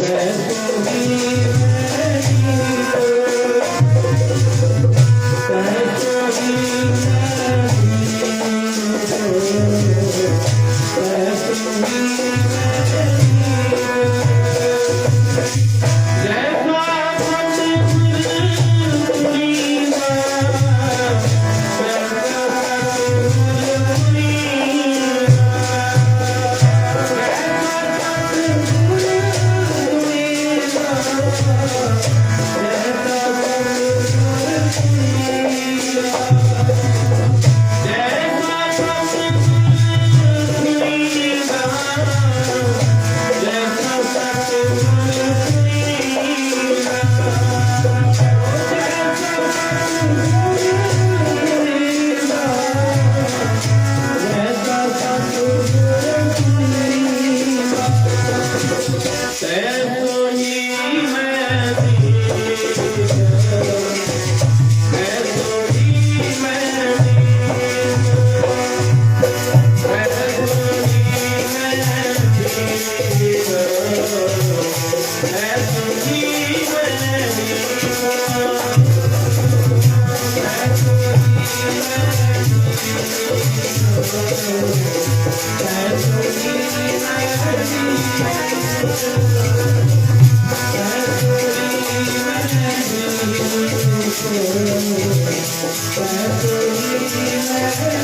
ਤੈਸੋ ਹੀ ਮੈਂ ਨੀਠ ਜੈਸਾ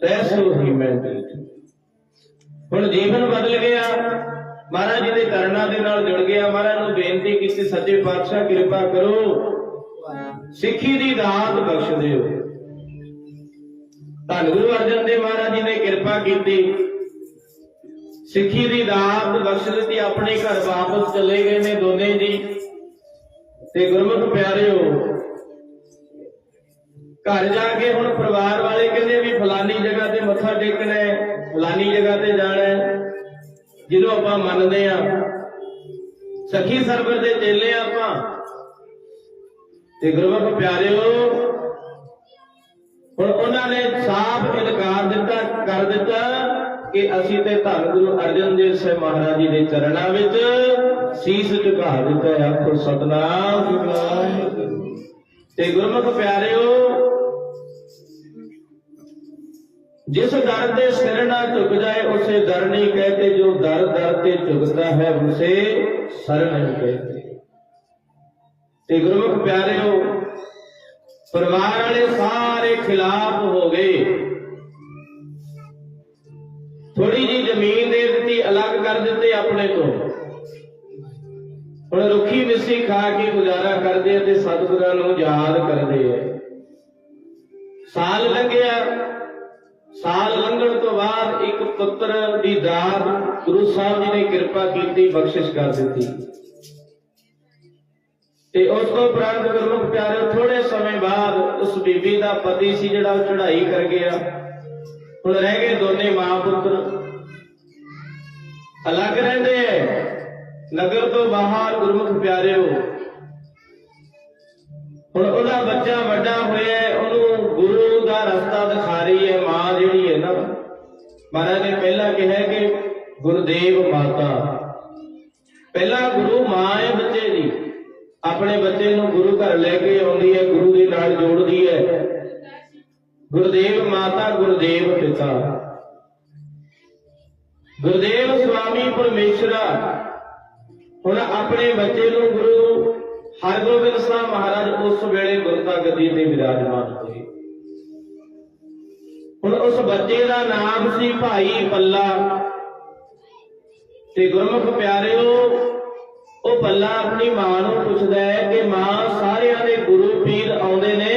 ਤੈਸੋ ਹੀ ਮੈਂ ਹੁਣ ਜੀਵਨ ਬਦਲ ਗਿਆ ਮਹਾਰਾਜ ਜੀ ਦੇ ਕਰਨਾ ਦੇ ਨਾਲ ਜੁੜ ਗਿਆ ਮਹਾਰਾਜ ਨੂੰ ਬੇਨਤੀ ਕੀਤੀ ਸੱਚੇ ਪਾਤਸ਼ਾਹ ਕਿਰਪਾ ਕਰੋ। ਸਿੱਖੀ ਦੀ ਦਾਤ ਬਖਸ਼ ਦਿਓ। ਧੰਨ ਗੁਰੂ ਅਰਜਨ ਦੇਵ ਮਹਾਰਾਜ ਜੀ ਨੇ ਕਿਰਪਾ ਕੀਤੀ। ਸਿੱਖੀ ਦੀ ਦਾਤ ਬਖਸ਼ ਦਿੱਤੀ, ਆਪਣੇ ਘਰ ਵਾਪਸ ਚਲੇ ਗਏ ਨੇ ਦੋਨੇ ਜੀ। ਤੇ ਗੁਰਮੁਖ ਪਿਆਰਿਓ, ਘਰ ਜਾ ਕੇ ਹੁਣ ਪਰਿਵਾਰ ਵਾਲੇ ਕਹਿੰਦੇ ਵੀ ਫਲਾਨੀ ਜਗ੍ਹਾ ਤੇ ਮੱਥਾ ਟੇਕਣਾ ਹੈ, ਫਲਾਨੀ ਜਗ੍ਹਾ ਤੇ ਜਾਣਾ ਹੈ। ਜਿਹਨੂੰ ਆਪਾਂ ਮੰਨਦੇ ਆ ਸਖੀ ਸਰਬਰ ਦੇ ਚੇਲੇ ਆ ਆਪਾਂ। ਤੇ ਗੁਰਮੁਖ ਪਿਆਰਿਓ, ਹੁਣ ਉਹਨਾਂ ਨੇ ਕਰ ਦਿੱਤਾ ਕਿ ਅਸੀਂ ਤੇ ਧੰਨ ਗੁਰੂ ਅਰਜਨ ਦੇਵ ਸਾਹਿਬ ਮਹਾਰਾਜ ਜੀ ਦੇ ਚਰਨਾਂ ਵਿੱਚ ਸੀਸ ਝੁਕਾ ਦਿੱਤਾ ਹੈ। ਆਖੋ ਸਤਨਾਮ। ਤੇ ਗੁਰਮੁਖ ਪਿਆਰਿਓ, ਜਿਸ ਦਰ ਤੇ ਸਿਰ ਨਾ ਝੁਕ ਜਾਏ, ਉਸੇ ਦਰ ਨਹੀਂ ਕਹਤੇ ਜੋ ਦਰ ਦਰ ਤੇ ਝੁਕਦਾ ਹੈ, ਉਸੇ ਸਰ ਨਹੀਂ ਕਹਤੇ ਤੇ ਗੁਰਮੁਖ ਪਿਆਰਿਓ, ਪਰਿਵਾਰ ਵਾਲੇ ਸਾਰੇ ਖਿਲਾਫ ਹੋ ਗਏ। ਥੋੜੀ ਜੀ ਜ਼ਮੀਨ ਦੇ ਦਿੱਤੀ, ਅਲੱਗ ਕਰ ਦਿੱਤੇ ਆਪਣੇ ਤੋਂ। ਹੁਣ ਰੁੱਖੀ ਮਿੱਸੀ ਖਾ ਕੇ ਗੁਜ਼ਾਰਾ ਕਰਦੇ ਤੇ ਸਤਿਗੁਰਾਂ ਨੂੰ ਯਾਦ ਕਰਦੇ ਆ ਸਾਲ ਲੰਘਿਆ, ਸਾਲ ਲੰਘਣ ਤੋਂ ਬਾਅਦ ਇੱਕ ਪੁੱਤਰ ਦੀ ਦਾਤ ਗੁਰੂ ਸਾਹਿਬ ਜੀ ਨੇ ਕਿਰਪਾ ਕੀਤੀ, ਬਖਸ਼ਿਸ਼ ਕਰ ਦਿੱਤੀ। ਤੇ ਉਸ ਤੋਂ ਉਪਰੰਤ ਗੁਰੂ ਪਿਆਰੇ ਥੋੜੇ ਸਮੇਂ ਬਾਅਦ ਉਸ ਬੀਬੀ ਦਾ ਪਤੀ ਸੀ ਜਿਹੜਾ ਉਹ ਚੜ੍ਹਾਈ ਕਰ ਗਿਆ। ਹੁਣ ਰਹਿ ਗਏ ਦੋਨੇ ਮਾਂ ਪੁੱਤਰ। ਅਲੱਗ ਰਹਿੰਦੇ ਐ। ਨਗਰ ਤੋਂ ਬਾਹਰ ਗੁਰਮੁਖ ਪਿਆਰਿਓ। ਹੁਣ ਉਹਦਾ ਬੱਚਾ ਵੱਡਾ ਹੋਇਆ ਉਹਨੂੰ ਗੁਰੂ ਦਾ ਰਸਤਾ ਦਿਖਾ ਰਹੀ ਹੈ ਮਾਂ ਜਿਹੜੀ ਹੈ ਨਾ। ਮਹਾਰਾਜ ਨੇ ਪਹਿਲਾਂ ਕਿਹਾ ਕਿ ਗੁਰਦੇਵ ਮਾਤਾ। ਪਹਿਲਾ ਗੁਰੂ ਮਾਂ ਹੈ ਬੱਚੇ ਦੀ। ਆਪਣੇ ਬੱਚੇ ਨੂੰ ਗੁਰੂ ਘਰ ਲੈ ਕੇ ਆਉਂਦੀ ਹੈ ਗੁਰੂ ਦੇ ਨਾਲ ਜੋੜਦੀ ਹੈ ਗੁਰਦੇਵ ਮਾਤਾ, ਗੁਰਦੇਵ ਪਿਤਾ। ਗੁਰਦੇਵ ਸੁਆਮੀ ਪਰਮੇਸ਼ਰਾ, ਹੁਣ ਆਪਣੇ ਬੱਚੇ ਨੂੰ ਗੁਰੂ ਹਰਗੋਬਿੰਦ ਸਾਹਿਬ ਮਹਾਰਾਜ ਉਸ ਵੇਲੇ ਗੁਰਤਾ ਗੱਦੀ ਤੇ ਵਿਰਾਜਮਾਨ ਹੋਏ। ਹੁਣ ਉਸ ਬੱਚੇ ਦਾ ਨਾਮ ਸੀ ਭਾਈ ਪੱਲਾ। ਤੇ ਗੁਰਮੁਖ ਪਿਆਰਿਓ, ਉਹ ਪੱਲਾ ਆਪਣੀ ਮਾਂ ਨੂੰ ਪੁੱਛਦਾ ਹੈ ਕਿ ਮਾਂ, ਸਾਰਿਆਂ ਦੇ ਗੁਰੂ ਪੀਰ ਆਉਂਦੇ ਨੇ।